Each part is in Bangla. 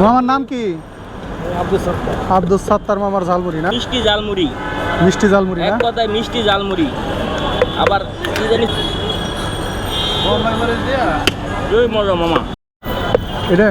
মামার নাম কি? আব্দুল সত্তার। মামার ঝালমুড়ি না? মিষ্টি ঝালমুড়ি। মিষ্টি ঝালমুড়ি না? কথায় মিষ্টি ঝালমুড়ি। আবার কি জানি? মজা মামা। এটা?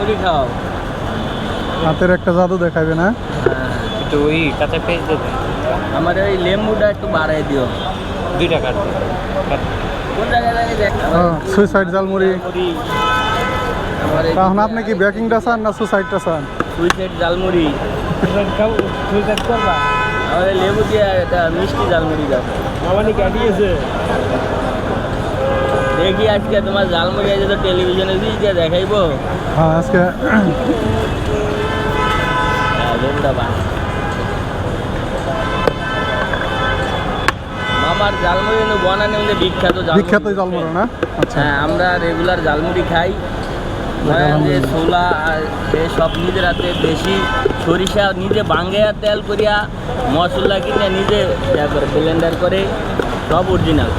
জালমুড়ি খাও। হাতের একটা জাদু দেখাবে না? একটু ওই কাঁচা পেঁয়াজ দেবে। আমার ওই লেম্বুটা একটু বাড়াই দিও। দুই টাকা কোন জায়গায় জানি দেখ। সুইসাইড ঝালমুড়ি জালমুড়ি আমার এই এখন আপনি কি বেকিংটা চান না সুসাইডটা চান? সুইসেট জালমুড়ি করবা। আমার এই লেবু দিয়ে এটা মিষ্টি জালমুড়ি দাও। মামানি কাটিয়েছে দেখি আজকে তোমার জালমুড়ি আছে তো টেলিভিশনে দিয়ে দেখাইবো। হ্যাঁ আজকে হ্যাঁ, বান মামার জালমুড়ি কিন্তু বনানি মধ্যে বিখ্যাত বিখ্যাত জলমুড়ি না? আচ্ছা। হ্যাঁ আমরা রেগুলার জালমুড়ি খাই। মানে যে ছোলা আর এ সব নিজের হাতে বেশি সরিষা নিজে বাঙ্গাইয়া তেল করিয়া মশলা কিনে নিজে করে ব্লেন্ডার করে সব অরিজিনাল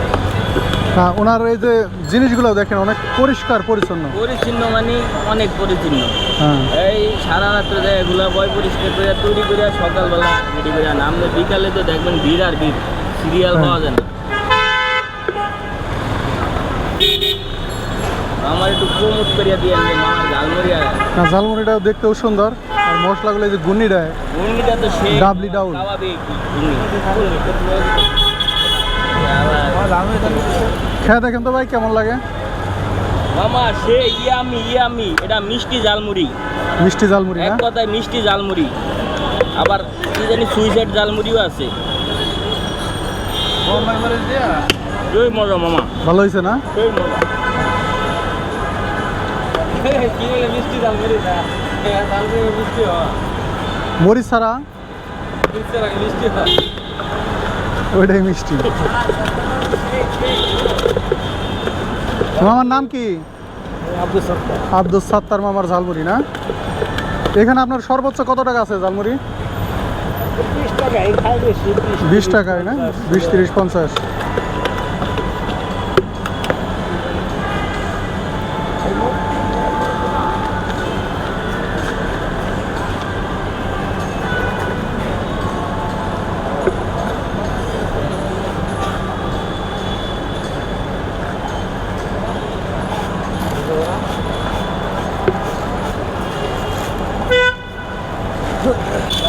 ওনার এই যে জিনিসগুলো দেখেন অনেক পরিষ্কার পরিচ্ছন্ন পরিচ্ছন্ন মানে অনেক পরিচ্ছন্ন হ্যাঁ এই সারা রাত্রে যায় এগুলো বয় পরিষ্কার করে তৈরি করে সকালবেলা রেডি করে নামলে বিকালে তো দেখবেন ভিড় আর ভিড় সিরিয়াল হ্যাঁ। পাওয়া যায় না আমার একটু প্রমোট করিয়া দিয়ে যে ঝালমুড়ি আর না ঝালমুড়িটা দেখতেও সুন্দর আর মশলাগুলো এই যে গুন্নিটা ঘুগনিটা তো সেই ডাবলি। স্বাভাবিক ঘুগনি। খেয়ে দেখেন তো ভাই কেমন লাগে? মামা সে ইয়ামি ইয়ামি এটা মিষ্টি জালমুড়ি মিষ্টি ঝালমুড়ি এক না কথায় মিষ্টি জালমুড়ি আবার কি জানি সুইসাইড জালমুড়িও আছে। ওই মজা মামা। ভালো হয়েছে না? ওই মজা। কি বলে মিষ্টি জালমুড়ি না জালমুড়ি মিষ্টি হয়। মরিচ ছাড়া মিষ্টি হয়। ওইটাই মিষ্টি। মামার নাম কি? আব্দুল সত্তার। আব্দুল সাত্তার মামার ঝালমুড়ি না? এখানে আপনার সর্বোচ্চ কত টাকা আছে ঝালমুড়ি? বিশ টাকায় না? বিশ তিরিশ পঞ্চাশ। Huh.